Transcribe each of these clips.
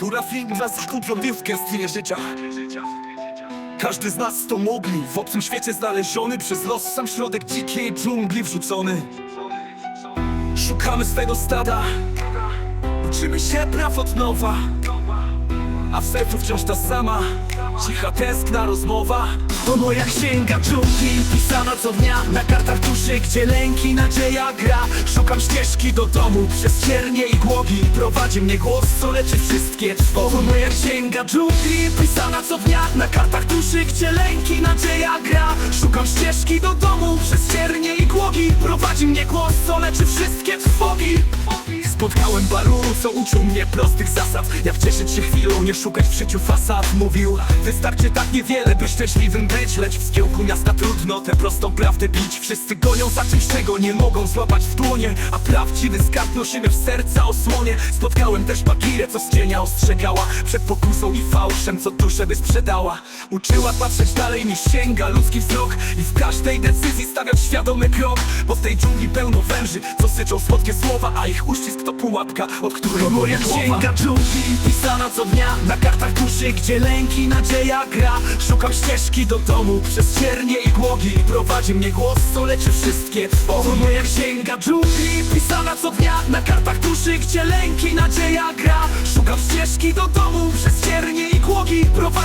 Która film dla skupiony w gęstwinie życia. Każdy z nas to mogli. W obcym świecie znaleziony przez los. Sam środek dzikiej dżungli wrzucony. Szukamy swego stada. Uczymy się praw od nowa A w sercu wciąż ta sama Cicha tęskna rozmowa. To moja księga dżungli Pisana co dnia. Na kartach duszy Gdzie lęki nadzieja gra. Szukam ścieżki do domu Przez ciernie i głogi. Prowadzi mnie głos, co leczy wszystkie trwogi. To moja księga dżungli Pisana co dnia. Na kartach duszy Gdzie lęki nadzieja gra. Szukam ścieżki do domu Przez ciernie i głogi. Prowadzi mnie głos, co leczy wszystkie trwogi Spotkałem baru, co uczył mnie prostych zasad. Jak cieszyć się chwilą, nie szukać w życiu fasad. Mówił, wystarczy tak niewiele, by szczęśliwym być. Lecz w zgiełku miasta trudno tę prostą prawdę bić. Wszyscy gonią za czymś, czego nie mogą złapać w dłonie. A prawdziwy skarb nosimy w serca osłonie. Spotkałem też Bagirę, co z cienia ostrzegała. Przed pokusą i fałszem, co duszę by sprzedała. Uczyła patrzeć dalej niż sięga ludzki wzrok. I w każdej decyzji stawiać świadomy krok. Bo w tej dżungli pełno węży, co syczą słodkie słowa A ich uścisk to pułapka, od której moja księga dżungli Pisana co dnia. Na kartach duszy Gdzie lęki, nadzieja gra. Szukam ścieżki do domu przez ciernie i głogi Prowadzi mnie głos, co leczy wszystkie. Trwogi To moja księga dżungli Pisana co dnia. Na kartach duszy Gdzie lęki, nadzieja gra. Szukam ścieżki do domu przez ciernie i głogi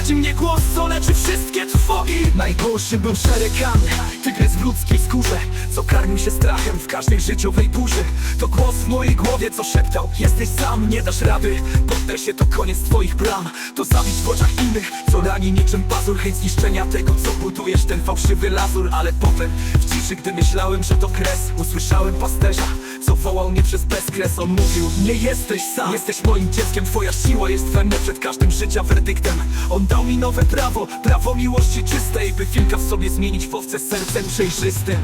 Prowadzi mnie głos, co leczy wszystkie trwogi. Najgorszy był szerekan Tygrys w ludzkiej skórze Co karmił się strachem w każdej życiowej burzy. To głos w mojej głowie, co szeptał Jesteś sam, nie dasz rady. Poddaj się, to koniec twoich bram. To zabić w oczach innych Co rani niczym pazur. Chęć zniszczenia tego, co budujesz Ten fałszywy lazur. Ale potem w ciszy, gdy myślałem, że to kres Usłyszałem pasterza Co wołał mnie przez bezkres On mówił, nie jesteś sam. Jesteś moim dzieckiem, twoja siła jest we mnie Przed każdym życia werdyktem. On dał mi nowe prawo Prawo miłości czystej By wilka w sobie zmienić w owce sercem przejrzystym.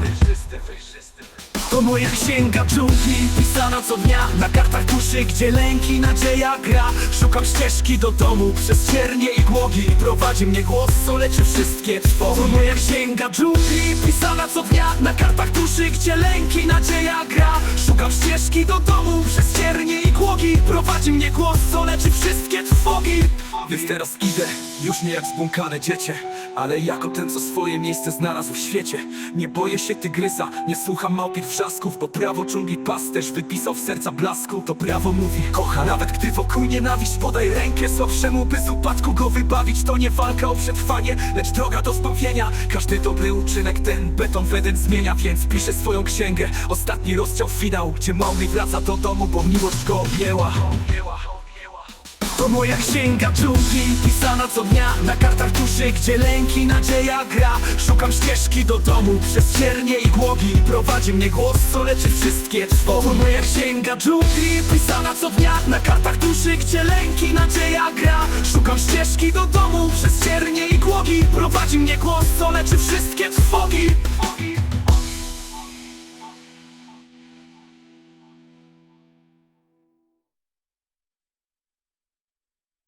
To moja księga dżungli Pisana co dnia. Na kartach duszy Gdzie lęki, nadzieja gra. Szukam ścieżki do domu Przez ciernie i głogi. Prowadzi mnie głos, co leczy wszystkie trwogi. To moja księga dżungli Pisana co dnia. Na kartach duszy Gdzie lęki, nadzieja do domu Przez ciernie i głogi Prowadzi mnie głos, co leczy wszystkie trwogi Więc teraz idę Już nie jak zbłąkane dziecię Ale jako ten, co swoje miejsce znalazł w świecie. Nie boję się tygrysa Nie słucham małpich wrzasków Bo prawo dżungli pasterz wypisał w serca blasku. To prawo mówi, kocha Nawet gdy wokół nienawiść Podaj rękę słabszemu, by z upadku go wybawić. To nie walka o przetrwanie Lecz droga do zbawienia. Każdy dobry uczynek ten beton w Eden zmienia Więc piszę swoją księgę. Ostatni rozdział finał Gdzie Mowgli wraca do domu Bo miłość go objęła to moja księga dżungli Pisana co dnia. Na kartach duszy Gdzie lęki, nadzieja gra. Szukam ścieżki do domu Przez ciernie i głogi. Prowadzi mnie głos, co leczy wszystkie trwogi. To moja księga dżungli Pisana co dnia. Na kartach duszy Gdzie lęki, nadzieja gra. Szukam ścieżki do domu Przez ciernie i głogi. Prowadzi mnie głos, co leczy wszystkie trwogi